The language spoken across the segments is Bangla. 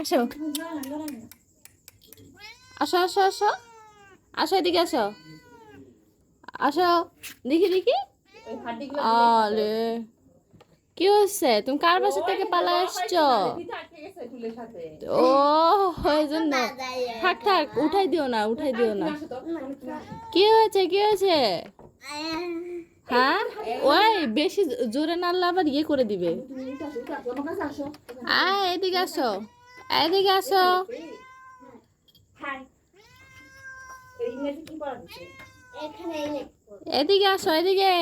আসো। আসো আসো আসো। আসো এদিকে, আসো। আসো। দেখি দেখি। আরে। কি হচ্ছে? তুমি কার বাসা থেকে পালা আসছো? ও ওই জন্য। থাক থাক, উঠাই দিও না, উঠাই দিও না। কি হয়েছে কি হয়েছে? হ্যাঁ? ওই, বেশি জোরে নাড়লে আবার ইয়ে করে দিবে। আয়, এদিকে আসো। এদিকে আসো। এখানে এদিকে আসো এদিকে।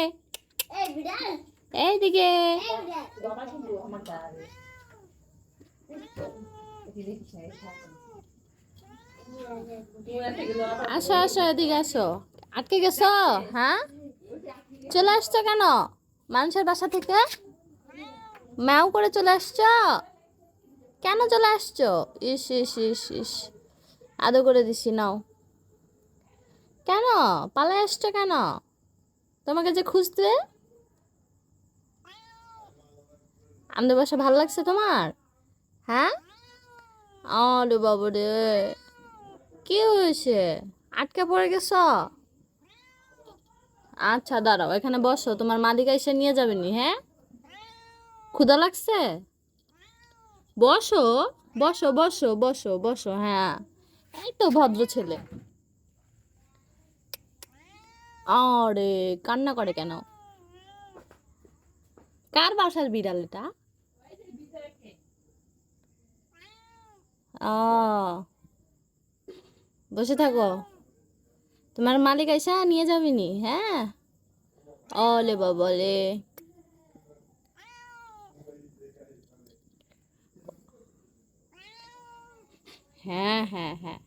এই এইদিকে আসো আসো এদিকে আসো। আটকে গেছো? হ্যাঁ? চলে আসছো কেন? মানুষের বাসা থেকে? ম্যাও করে চলে আসছো? কেন চলে আসছো? ইস ইস ইস ইস। আদৌ করে দিছি, নাও। কেন? পালায় আসছো কেন? তোমাকে যে খুঁজতে? আমাদের বাসা ভালো লাগছে তোমার? হ্যাঁ? আরে বাবু রে কি হয়েছে? আটকে পড়ে গেছ? আচ্ছা দাঁড়াও, এখানে বসো। তোমার মালিকা এসে নিয়ে যাবে নি হ্যাঁ? ক্ষুধা লাগছে? বসো বসো বসো বসো বসো হ্যাঁ। এই তো ভদ্র ছেলে। আরে, কান্না করে কেন? কার বাসার বিড়াল এটা? বসে থাকো। তোমার মালিক আইসা নিয়ে যাবি নি? হ্যাঁ? ওলে বাবলে। হ্যাঁ হ্যাঁ হ্যাঁ।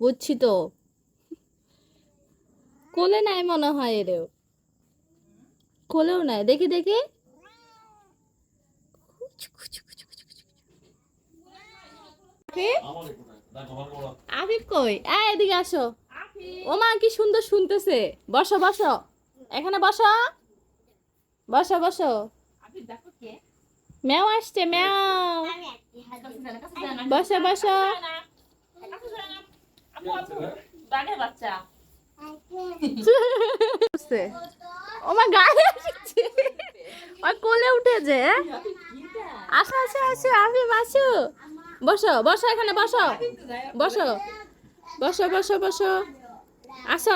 বুঝছি তো। কোলে নাই মনে হয় এরেও। কোলেও নাই। দেখি দেখি। আবিব কই? আয় এদিকে আসো। ওমা কি সুন্দর শুনতেছে। বসো বসো। এখানে বসো। বসো বসো। ম্যাও আসছে ম্যাও। আমি একটি বসো। উঠছে। ওমা গায়ে আসছে। ওই কোলে উঠেছে আসো আসো আসো আবিব আসো বসো বসো এখানে বসো। বসো। বসো বসো বসো। আসো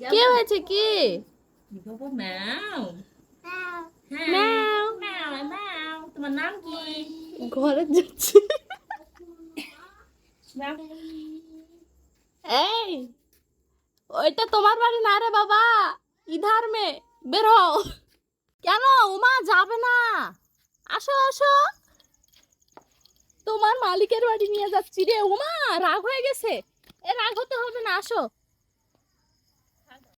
কি হয়েছে কি? ঘরে যাচ্ছি। এই, ওইটা তোমার বাড়ি না রে বাবা। ইধার মে বের কেন? উমা যাবে না। আসো আসো। তোমার মালিকের বাড়ি নিয়ে যাচ্ছি রে উমা, রাগ হয়ে গেছে। এ রাগ হতে হবে না, আসো।